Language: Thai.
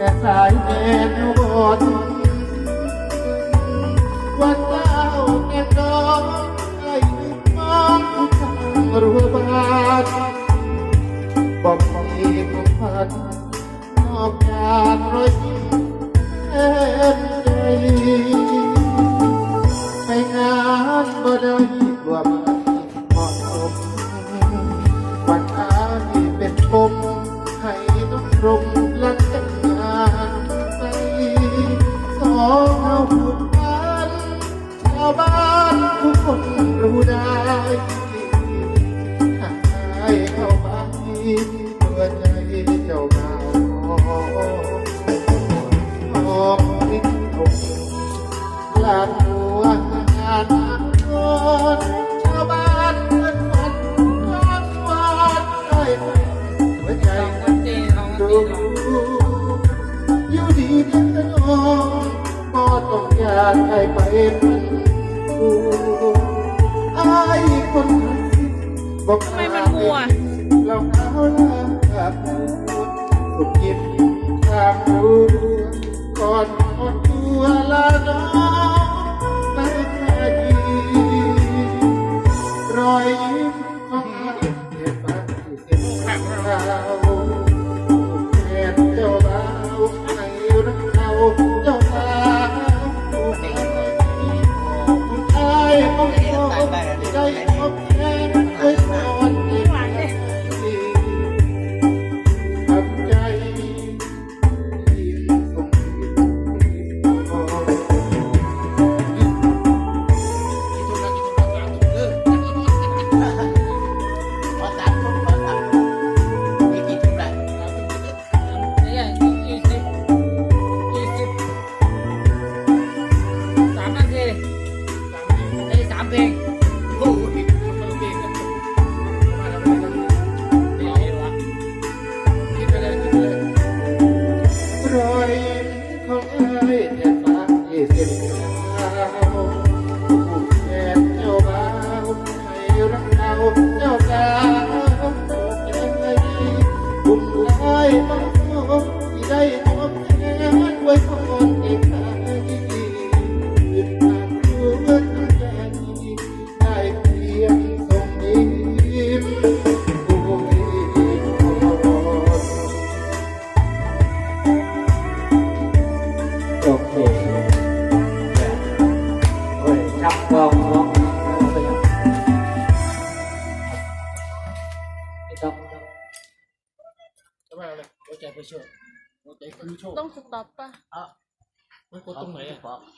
แค่สายเด็กนวดว่าเจ้าแก่ดอกไอ้นึมองทุกทางรัวบ้านบอกมีความพันนอกจากรอยยิ้มเอ็นาดหัวงานนอนชาวบ้านเพื่อนวันวันวันได้หัวใจวันเจของดูวันเจอยู่ดีทั้งนอนก็ต้องอยากให้ไปมันดูอายคนบอกทำไมมันมัวเราเขาลาบสุขยินทางรู้ก่อนหมดตัวลาน้อง ใ Thank you. ทำไมอะไรหัวใจไปโชว์หัวใจคือโชว์ต้องสต็อปป่ะ มันกดตรงไหนอะ